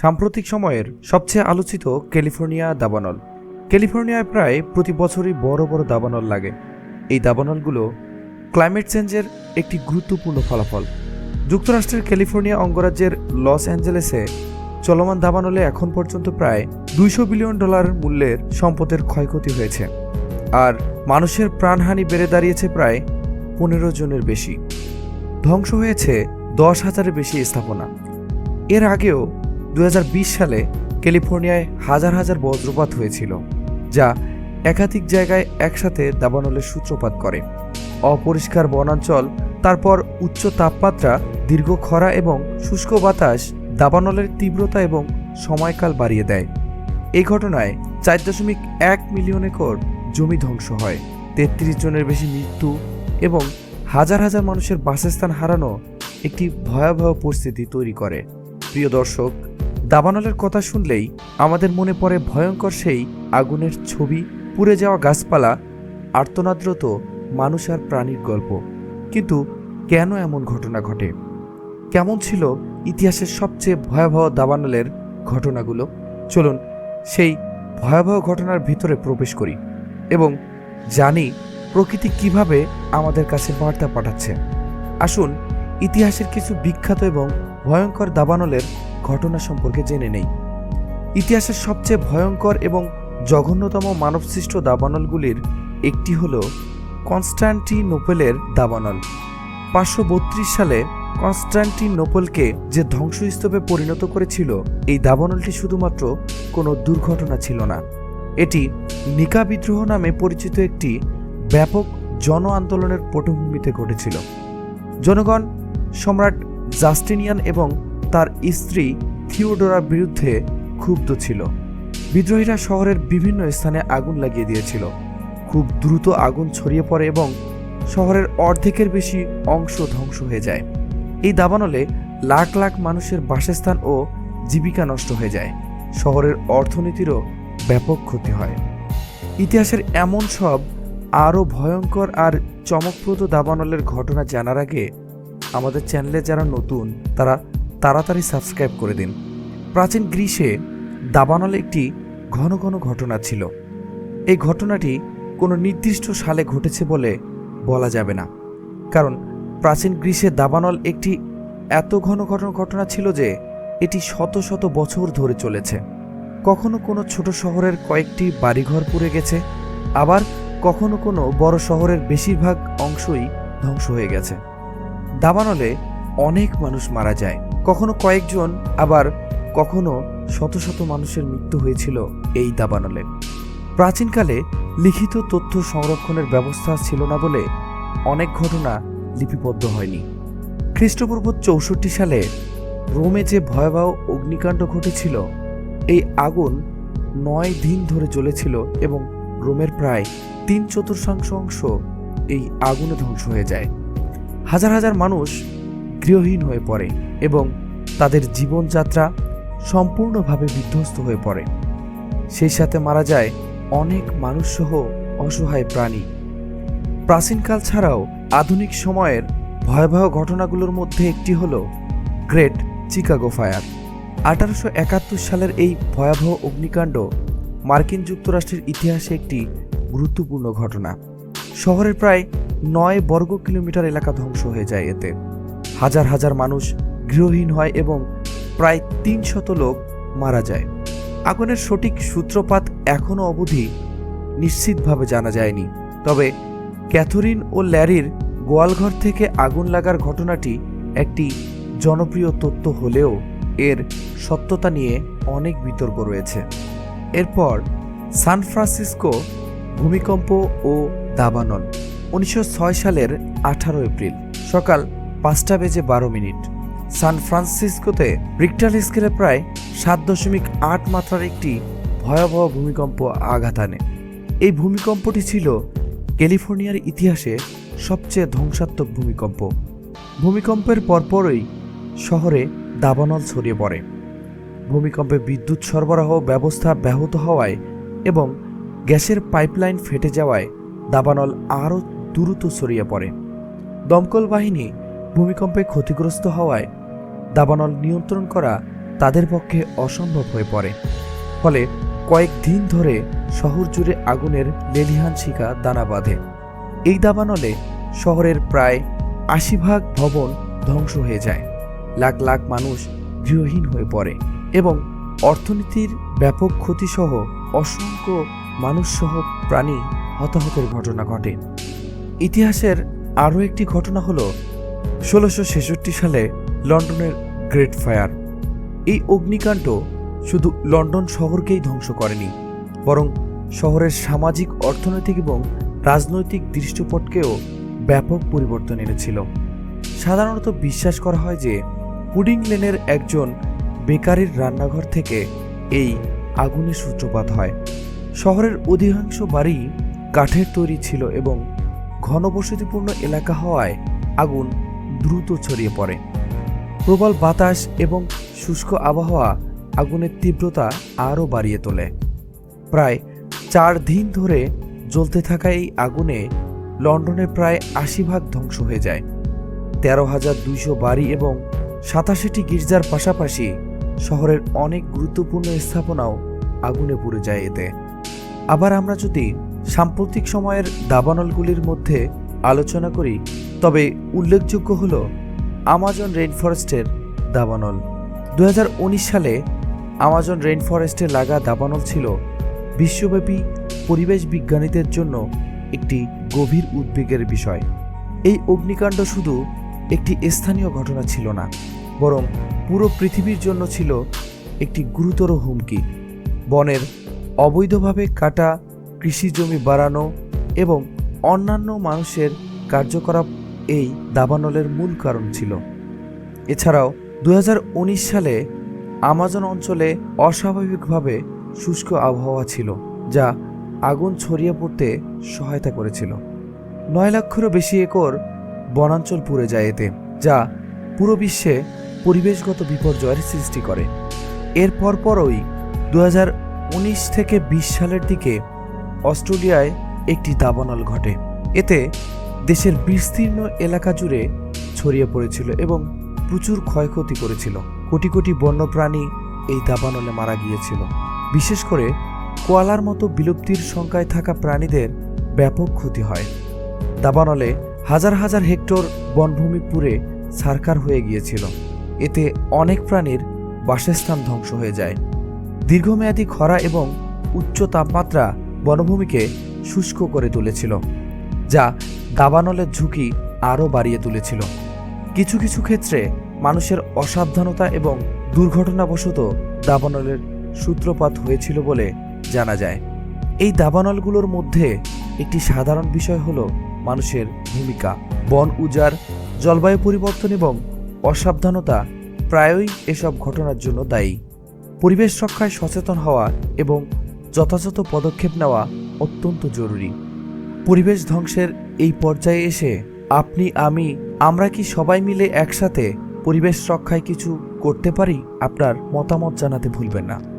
সাম্প্রতিক সময়ের সবচেয়ে আলোচিত ক্যালিফোর্নিয়া দাবানল। ক্যালিফোর্নিয়ায় প্রায় প্রতি বছরই বড় বড় দাবানল লাগে। এই দাবানলগুলো ক্লাইমেট চেঞ্জের একটি গুরুত্বপূর্ণ ফলাফল। যুক্তরাষ্ট্রের ক্যালিফোর্নিয়া অঙ্গরাজ্যের লস অ্যাঞ্জেলেসে চলমান দাবানলে এখন পর্যন্ত প্রায় দুইশো বিলিয়ন ডলার মূল্যের সম্পদের ক্ষয়ক্ষতি হয়েছে। আর মানুষের প্রাণহানি বেড়ে দাঁড়িয়েছে প্রায় পনেরো জনের বেশি। ধ্বংস হয়েছে দশ হাজারের বেশি স্থাপনা। এর আগেও দু হাজার বিশ সালে ক্যালিফোর্নিয়ায় হাজার হাজার বজ্রপাত হয়েছিল, যা একাধিক জায়গায় একসাথে দাবানলের সূত্রপাত করে। অপরিষ্কার বনাঞ্চল, তারপর উচ্চ তাপমাত্রা, দীর্ঘ খরা এবং শুষ্ক বাতাস দাবানলের তীব্রতা এবং সময়কাল বাড়িয়ে দেয়। এই ঘটনায় চার দশমিক এক মিলিয়ন একর জমি ধ্বংস হয়, তেত্রিশ জনের বেশি মৃত্যু এবং হাজার হাজার মানুষের বাসস্থান হারানো একটি ভয়াবহ পরিস্থিতি তৈরি করে। প্রিয় দর্শক দাবানলের কথা শুনলেই আমাদের মনে পড়ে ভয়ঙ্কর সেই আগুনের ছবি, পুড়ে যাওয়া গাছপালা, আর্তনাদ্রত মানুষ আর প্রাণীর গল্প। কিন্তু কেন এমন ঘটনা ঘটে? কেমন ছিল ইতিহাসের সবচেয়ে ভয়াবহ দাবানলের ঘটনাগুলো? চলুন সেই ভয়াবহ ঘটনার ভিতরে প্রবেশ করি এবং জানি প্রকৃতি কীভাবে আমাদের কাছে বার্তা পাঠাচ্ছে। আসুন ইতিহাসের কিছু বিখ্যাত এবং ভয়ঙ্কর দাবানলের ঘটনা সম্পর্কে জেনে নেই। ইতিহাসের সবচেয়ে ভয়ঙ্কর এবং জঘন্যতম মানবসৃষ্ট দাবানলগুলির একটি হল কনস্টান্টিনোপেলের দাবানল। পাঁচশো বত্রিশ সালে কনস্টান্টিনোপলকে যে ধ্বংসস্তূপে পরিণত করেছিল, এই দাবানলটি শুধুমাত্র কোনো দুর্ঘটনা ছিল না। এটি নিকা বিদ্রোহ নামে পরিচিত একটি ব্যাপক জন আন্দোলনের পটভূমিতে ঘটেছিল। জনগণ সম্রাট জাস্টিনিয়ান এবং তার স্ত্রী থিওডোরার বিরুদ্ধে ক্ষুব্ধ ছিল। বিদ্রোহীরা শহরের বিভিন্ন স্থানে আগুন লাগিয়ে দিয়েছিল। খুব দ্রুত আগুন ছড়িয়ে পড়ে এবং শহরের অর্ধেকের বেশি অংশ ধ্বংস হয়ে যায়। এই দাবানলে লাখ লাখ মানুষের বাসস্থান ও জীবিকা নষ্ট হয়ে যায়। শহরের অর্থনীতিরও ব্যাপক ক্ষতি হয়। ইতিহাসের এমন সব আরও ভয়ঙ্কর আর চমকপ্রদ দাবানলের ঘটনা জানার আগে আমাদের চ্যানেলে যারা নতুন, তারা তাড়াতাড়ি সাবস্ক্রাইব করে দিন। প্রাচীন গ্রীসে দাবানল একটি ঘন ঘন ঘটনা ছিল। এই ঘটনাটি কোনো নির্দিষ্ট সালে ঘটেছে বলে বলা যাবে না। কারণ প্রাচীন গ্রীসে দাবানল একটি এত ঘন ঘন ঘটনা ছিল যে এটি শত শত বছর ধরে চলেছে। কখনো কোনো ছোট শহরের কয়েকটি বাড়িঘর পুড়ে গেছে, আবার কখনো কোনো বড় শহরের বেশিরভাগ অংশই ধ্বংস হয়ে গেছে। দাবানলে অনেক মানুষ মারা যায়। কখনো কয়েকজন, আবার কখনো শত শত মানুষের মৃত্যু হয়েছিল এই দাবানলে। প্রাচীনকালে লিখিত তথ্য সংরক্ষণের ব্যবস্থা ছিল না বলে অনেক ঘটনা লিপিবদ্ধ হয়নি। খ্রিস্টপূর্ব চৌষট্টি সালে রোমে যে ভয়াবহ অগ্নিকাণ্ড ঘটেছিল, এই আগুন নয় দিন ধরে জ্বলেছিল এবং রোমের প্রায় তিন চতুর্থাংশ অংশ এই আগুনে ধ্বংস হয়ে যায়। হাজার হাজার মানুষ গৃহহীন হয়ে পড়ে এবং তাদের জীবনযাত্রা সম্পূর্ণভাবে বিধ্বস্ত হয়ে পড়ে। সেই সাথে মারা যায় অনেক মানুষসহ অসহায় প্রাণী। প্রাচীনকাল ছাড়াও আধুনিক সময়ের ভয়াবহ ঘটনাগুলোর মধ্যে একটি হল গ্রেট চিকাগো ফায়ার। আঠারোশো একাত্তর সালের এই ভয়াবহ অগ্নিকাণ্ড মার্কিন যুক্তরাষ্ট্রের ইতিহাসে একটি গুরুত্বপূর্ণ ঘটনা। শহরের প্রায় নয় বর্গ কিলোমিটার এলাকা ধ্বংস হয়ে যায় এতে। হাজার হাজার মানুষ গৃহহীন হয় এবং প্রায় তিন শত লোক মারা যায়। আগুনের সঠিক সূত্রপাত এখনও অবধি নিশ্চিতভাবে জানা যায়নি। তবে ক্যাথরিন ও ল্যারির গোয়ালঘর থেকে আগুন লাগার ঘটনাটি একটি জনপ্রিয় তথ্য হলেও এর সত্যতা নিয়ে অনেক বিতর্ক রয়েছে। এরপর সান ফ্রান্সিসকো ভূমিকম্প ও দাবানল। উনিশশো ছয় সালের আঠারো এপ্রিল, সকাল পাঁচটা বেজে বারো মিনিট। সান ফ্রান্সিসকোতে রিক্টার স্কেলে প্রায় সাত দশমিক আট মাত্রার একটি ভয়াবহ ভূমিকম্প আঘাত আনে। এই ভূমিকম্পটি ছিল ক্যালিফোর্নিয়ার ইতিহাসে সবচেয়ে ধ্বংসাত্মক ভূমিকম্প। ভূমিকম্পের পরপরই শহরে দাবানল ছড়িয়ে পড়ে। ভূমিকম্পে বিদ্যুৎ সরবরাহ ব্যবস্থা ব্যাহত হওয়ায় এবং গ্যাসের পাইপলাইন ফেটে যাওয়ায় দাবানল আরও দ্রুত ছড়িয়ে পড়ে। দমকল বাহিনী ভূমিকম্পে ক্ষতিগ্রস্ত হওয়ায় দাবানল নিয়ন্ত্রণ করা তাদের পক্ষে অসম্ভব হয়ে পড়ে। ফলে কয়েকদিন ধরে শহর জুড়ে আগুনের লেলিহান শিকা দানা বাঁধে। এই দাবানলে শহরের প্রায় আশি ভাগ ভবন ধ্বংস হয়ে যায়। লাখ লাখ মানুষ গৃহহীন হয়ে পড়ে এবং অর্থনীতির ব্যাপক ক্ষতিসহ অসংখ্য মানুষসহ প্রাণী হতাহতের ঘটনা ঘটে। ইতিহাসের আরও একটি ঘটনা হল ষোলোশো ছেষট্টি সালে লন্ডনের গ্রেট ফায়ার। এই অগ্নিকাণ্ড শুধু লন্ডন শহরকেই ধ্বংস করেনি, বরং শহরের সামাজিক, অর্থনৈতিক এবং রাজনৈতিক দৃশ্যপটকেও ব্যাপক পরিবর্তন এনেছিল। সাধারণত বিশ্বাস করা হয় যে পুডিং লেনের একজন বেকারির রান্নাঘর থেকে এই আগুনের সূত্রপাত হয়। শহরের অধিকাংশ বাড়ি কাঠের তৈরি ছিল এবং ঘনবসতিপূর্ণ এলাকা হওয়ায় আগুন দ্রুত ছড়িয়ে পড়ে। প্রবল বাতাস এবং শুষ্ক আবহাওয়া আগুনের তীব্রতা আরও বাড়িয়ে তোলে। প্রায় চার দিন ধরে জ্বলতে থাকা এই আগুনে লন্ডনের প্রায় আশি ভাগ ধ্বংস হয়ে যায়। তেরো হাজার দুইশো বাড়ি এবং সাতাশিটি গির্জার পাশাপাশি শহরের অনেক গুরুত্বপূর্ণ স্থাপনাও আগুনে পুড়ে যায় এতে। আবার আমরা যদি সাম্প্রতিক সময়ের দাবানলগুলির মধ্যে আলোচনা করি, তবে উল্লেখযোগ্য হল আমাজন রেইনফরেস্টের দাবানল। দু হাজার উনিশ সালে আমাজন রেইনফরেস্টে লাগা দাবানল ছিল বিশ্বব্যাপী পরিবেশ বিজ্ঞানীদের জন্য একটি গভীর উদ্বেগের বিষয়। এই অগ্নিকাণ্ড শুধু একটি স্থানীয় ঘটনা ছিল না, বরং পুরো পৃথিবীর জন্য ছিল একটি গুরুতর হুমকি। বনের অবৈধভাবে কাটা কৃষি জমি বাড়ানো এবং অন্যান্য মানুষের কার্যকলাপ এই দাবানলের মূল কারণ ছিল। এছাড়াও দু হাজার উনিশ সালে আমাজন অঞ্চলে অস্বাভাবিকভাবে শুষ্ক আবহাওয়া ছিল, যা আগুন ছড়িয়ে পড়তে সহায়তা করেছিল। নয় লক্ষেরও বেশি একর বনাঞ্চল পুড়ে যায় এতে, যা পুরো বিশ্বে পরিবেশগত বিপর্যয়ের সৃষ্টি করে। এর পরপরই দু থেকে ২০ সালের দিকে অস্ট্রেলিয়ায় একটি দাবানল ঘটে। এতে দেশের বিস্তীর্ণ এলাকা জুড়ে ছড়িয়ে পড়েছিল এবং প্রচুর ক্ষয়ক্ষতি করেছিল। কোটি কোটি বন্যপ্রাণী এই দাবানলে মারা গিয়েছিল। বিশেষ করে কোয়ালার মতো বিলুপ্তির সংখ্যায় থাকা প্রাণীদের ব্যাপক ক্ষতি হয়। দাবানলে হাজার হাজার হেক্টর বনভূমি পুড়ে সারকার হয়ে গিয়েছিল। এতে অনেক প্রাণীর বাসস্থান ধ্বংস হয়ে যায়। দীর্ঘমেয়াদী খরা এবং উচ্চ তাপমাত্রা বনভূমিকে শুষ্ক করে তুলেছিল, যা দাবানলের ঝুঁকি আরও বাড়িয়ে তুলেছিল। কিছু কিছু ক্ষেত্রে মানুষের অসাবধানতা এবং দুর্ঘটনাবশত দাবানলের সূত্রপাত হয়েছিল বলে জানা যায়। এই দাবানলগুলোর মধ্যে একটি সাধারণ বিষয় হল মানুষের ভূমিকা। বন উজাড়, জলবায়ু পরিবর্তন এবং অসাবধানতা প্রায়ই এসব ঘটনার জন্য দায়ী। পরিবেশ রক্ষায় সচেতন হওয়া এবং যথাযথ পদক্ষেপ নেওয়া অত্যন্ত জরুরি। পরিবেশ ধ্বংসের এই পর্যায়ে এসে আপনি, আমি, আমরা কি সবাই মিলে একসাথে পরিবেশ রক্ষায় কিছু করতে পারি? আপনার মতামত জানাতে ভুলবেন না।